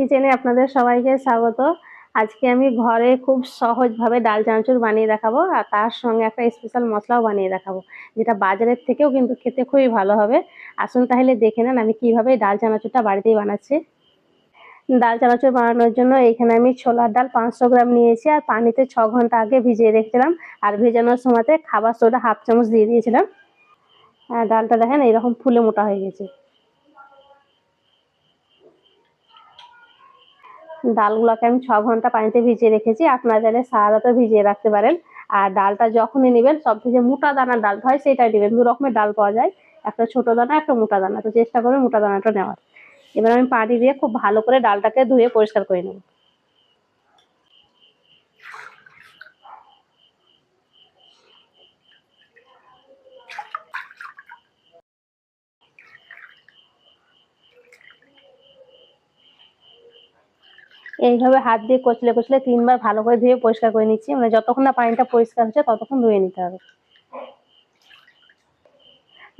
কিচেনে আপনাদের সবাইকে স্বাগত। আজকে আমি ঘরে খুব সহজভাবে ডাল চানাচুর বানিয়ে দেখাবো আর তার সঙ্গে একটা স্পেশাল মশলাও বানিয়ে দেখাবো, যেটা বাজারের থেকেও কিন্তু খেতে খুবই ভালো হবে। আসুন তাহলে দেখে নেন আমি কীভাবে ডাল চানাচুরটা বাড়িতেই বানাচ্ছি। ডাল চানাচুর বানানোর জন্য এখানে আমি ছোলার ডাল পাঁচশো গ্রাম নিয়েছি আর পানিতে ছ ঘণ্টা আগে ভিজিয়ে রেখেছিলাম আর ভেজানোর সময়তে খাবার সোডা হাফ চামচ দিয়ে দিয়েছিলাম। ডালটা দেখেন এইরকম ফুলে মোটা হয়ে গেছে। ডালগুলোকে আমি ছ ঘণ্টা পানিতে ভিজিয়ে রেখেছি। আপনারা চাইলে সারাতে ভিজিয়ে রাখতে পারেন। আর ডালটা যখনই নেবেন, সব থেকে মোটা দানার ডাল হয় সেটাই নেবেন। দু রকমের ডাল পাওয়া যায়। একটা ছোট দানা, একটা মোটা দানা। তো চেষ্টা করবেন মোটা দানাটা নেওয়ার। এবার আমি পানি দিয়ে খুব ভালো করে ডালটাকে ধুয়ে পরিষ্কার করে নেব। এইভাবে হাত দিয়ে কচলে কচলে তিনবার ভালো করে ধুয়ে পরিষ্কার করে নিচ্ছি। মানে যতক্ষণ না পানিটা পরিষ্কার হচ্ছে ততক্ষণ ধুয়ে নিতে হবে।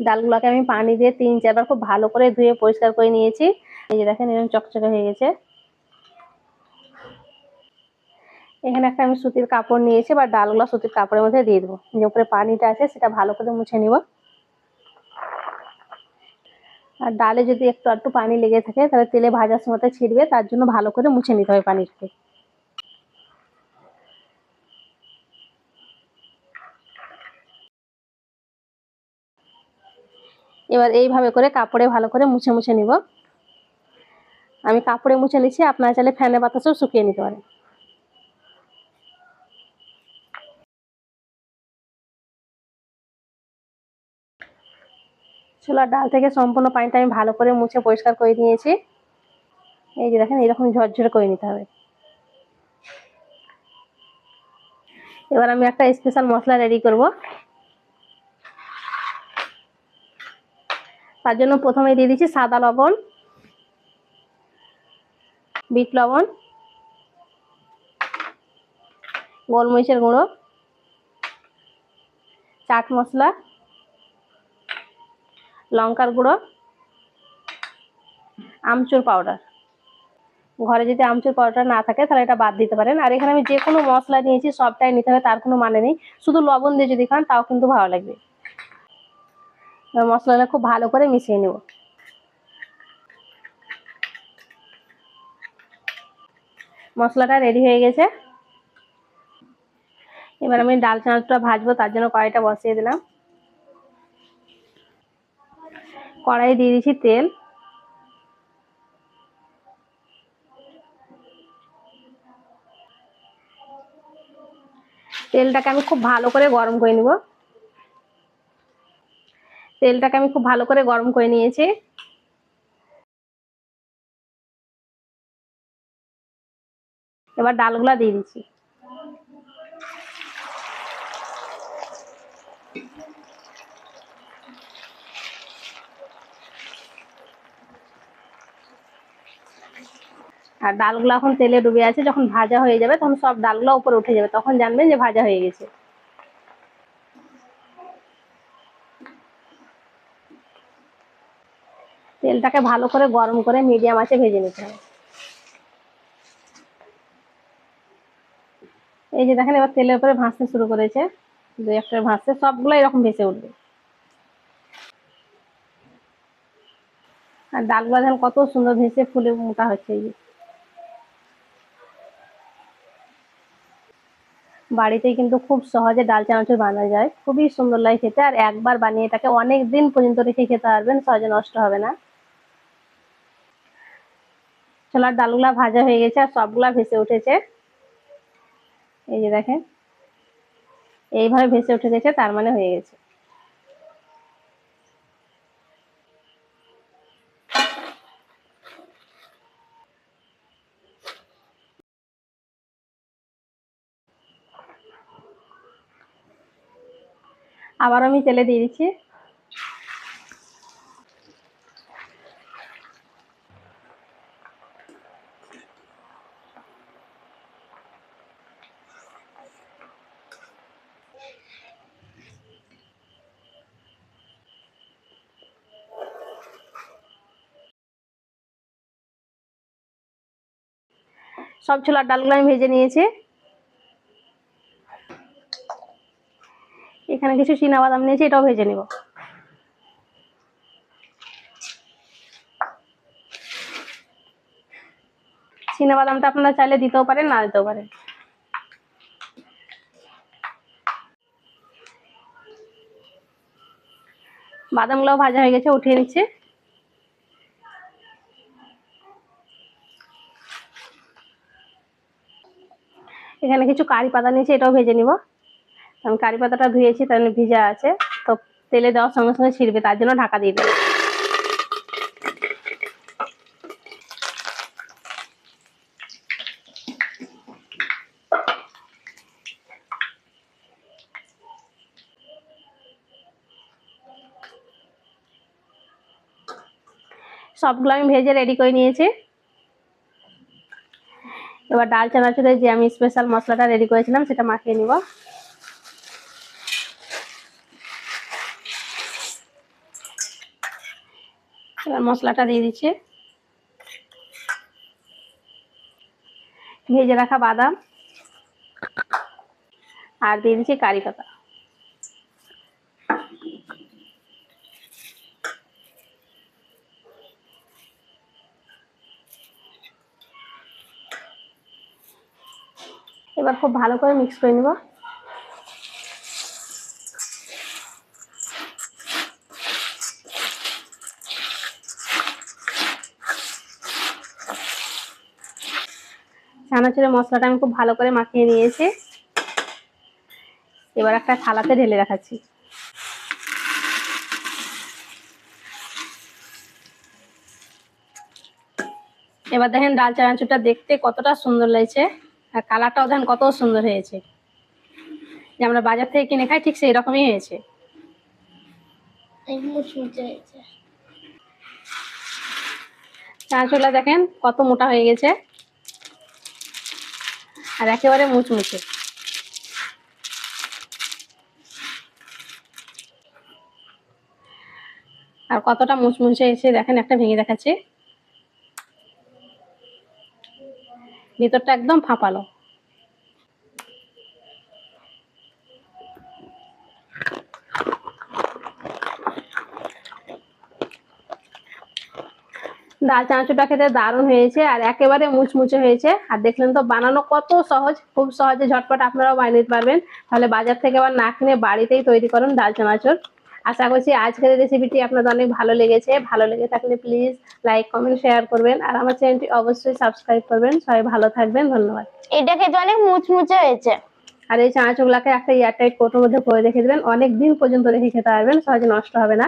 ডালগুলোকে আমি পানি দিয়ে তিন চারবার খুব ভালো করে ধুয়ে পরিষ্কার করে নিয়েছি। এই যে দেখেন এরকম চকচকে হয়ে গেছে। এখানে একটা আমি সুতির কাপড় নিয়েছি বা ডালগুলো সুতির কাপড়ের মধ্যে দিয়ে দেবো। যে উপরে পানিটা আছে সেটা ভালো করে মুছে নিব। আর ডালে যদি একটু একটু পানি লেগে থাকে, তাহলে তেলে ভাজার সময়তে ছিটবে, তার জন্য ভালো করে মুছে নিতে হবে পানিটাকে। এবার এইভাবে করে কাপড়ে ভালো করে মুছে মুছে নিব। আমি কাপড়ে মুছে নিচ্ছি, আপনারা চাইলে ফ্যানের বাতাসেও শুকিয়ে নিতে পারেন। ছোলার ডাল থেকে সম্পূর্ণ পানিটা আমি ভালো করে মুছে পরিষ্কার করে নিয়েছি। এই যে দেখেন, এরকম ঝরঝরে করে নিতে হবে। এবার আমি একটা স্পেশাল মশলা রেডি করব। তার জন্য প্রথমে দিয়ে দিচ্ছি সাদা লবণ, বিট লবণ, গোলমরিচের গুঁড়ো, চাট মশলা লঙ্কার গুঁড়ো, আমচুর পাউডার ঘরে যদি আমচুর পাউডার না থাকে, তাহলে এটা বাদ দিতে পারেন। আর এখানে আমি যে কোনো মশলা নিয়েছি, সবটাই নিতে হবে, তার কোনো মানে নেই। শুধু লবণ দিয়ে যদি খান, তাও কিন্তু ভালো লাগবে। মশলাটা খুব ভালো করে মিশিয়ে নেব। মশলাটা রেডি হয়ে গেছে। এবার আমি ডাল চানাচুরটা ভাজবো, তার জন্য কড়াইটা বসিয়ে দিলাম। কড়াই দিয়ে দিচ্ছি তেল। তেলটাকে আমি খুব ভালো করে গরম করে নিব। তেলটাকে আমি খুব ভালো করে গরম করে নিয়েছি। এবার ডালগুলা দিয়ে দিচ্ছি। আর ডালগুলো এখন তেলে ডুবে আছে, যখন ভাজা হয়ে যাবে তখন সব ডালগুলো উপরে উঠে যাবে, তখন জানবেন যে ভাজা হয়ে গেছে। তেলটাকে ভালো করে গরম করে মিডিয়াম আছে ভেজে নিতে হবে। এই যে দেখেন, এবার তেলের উপরে ভাসতে শুরু করেছে, দুই একটা ভাসতে সবগুলো এরকম ভেসে উঠবে। আর ডালগুলো দেখেন কত সুন্দর ভেসে ফুলে মোটা হচ্ছে এই বাড়িতেই কিন্তু খুব সহজে ডাল চানাচুর বানা যায়। খুবই সুন্দর লাগে খেতে। আর একবার বানিয়ে এটাকে অনেক দিন পর্যন্ত রেখে খেতে পারবেন, সহজে নষ্ট হবে না। ছোলার ডালগুলা ভাজা হয়ে গেছে, আর সবগুলা ভেসে উঠেছে। এই যে দেখেন, এইভাবে ভেসে উঠে গেছে, তার মানে হয়ে গেছে। আবার আমি তেলে দিয়ে দিচ্ছি। সব ছোলার ডালগুলো আমি ভেজে নিয়েছি। এখানে কিছু চীনা বাদাম নিয়েছি, এটাও ভেজে নেব। চীনা বাদামটা আপনারা চাইলে দিতেও পারেন, না দিতেও পারেন। বাদামগুলো ভাজা হয়ে গেছে, উঠিয়ে নিচ্ছে। এখানে কিছু কারি পাতা নিয়েছি, এটাও ভেজে নিব। আমি কারি পাতাটা ধুয়েছি, তার ভিজা আছে। তো তেলে দেওয়ার সঙ্গে সঙ্গে ছিড়বে, তার জন্য ঢাকা দিয়ে দেবো। সবগুলো আমি ভেজে রেডি করে নিয়েছি। এবার ডাল চানাচুরের যে আমি স্পেশাল মশলাটা রেডি করেছিলাম, সেটা মাখিয়ে নিব। মশলাটা দিয়ে দিচ্ছি। ভেজে রাখা বাদাম। আর দিয়ে দিচ্ছি কারি পাতা। এবার খুব ভালো করে মিক্স করে নিব। চানাচুরের মশলাটা আমি খুব ভালো করে মাখিয়ে নিয়েছি। এবার একটা থালাতে ঢেলে রাখাচ্ছি। এবার দেখেন ডাল চানাচুরটা দেখতে কতটা সুন্দর লাগছে আর কালারটাও দেখেন কত সুন্দর হয়েছে। যে আমরা বাজার থেকে কিনে খাই ঠিক সেই রকমই হয়েছে। চানাচুরটা দেখেন কত মোটা হয়ে গেছে। আর একেবারে মুচমুচে। আর কতটা মুচমুচে এসে দেখেন একটা ভেঙে দেখাচ্ছে। ভেতরটা একদম ফাঁপালো। ডাল চানাচুরটা খেতে দারুণ হয়েছে আর একেবারে মুচমুচে হয়েছে। আর দেখলেন তো বানানো কত সহজ খুব সহজে ঝটপট আপনারাও বানিয়ে নিতে পারবেন। তাহলে বাজার থেকে আবার না কিনে বাড়িতেই তৈরি করুন ডাল চানাচুর। আশা করছি আজকের রেসিপিটি আপনাদের অনেক ভালো লেগেছে। ভালো লেগে থাকলে প্লিজ লাইক কমেন্ট শেয়ার করবেন। আর আমার চ্যানেলটি অবশ্যই সাবস্ক্রাইব করবেন। সবাই ভালো থাকবেন। ধন্যবাদ। এটা খেতে অনেক মুচমুচে হয়েছে। আর এই চানাচুরগুলোকে একটা এয়ারটাইট কোটোর মধ্যে করে রেখে দেবেন। অনেক দিন পর্যন্ত রেখে খেতে পারবেন। সহজে নষ্ট হবে না।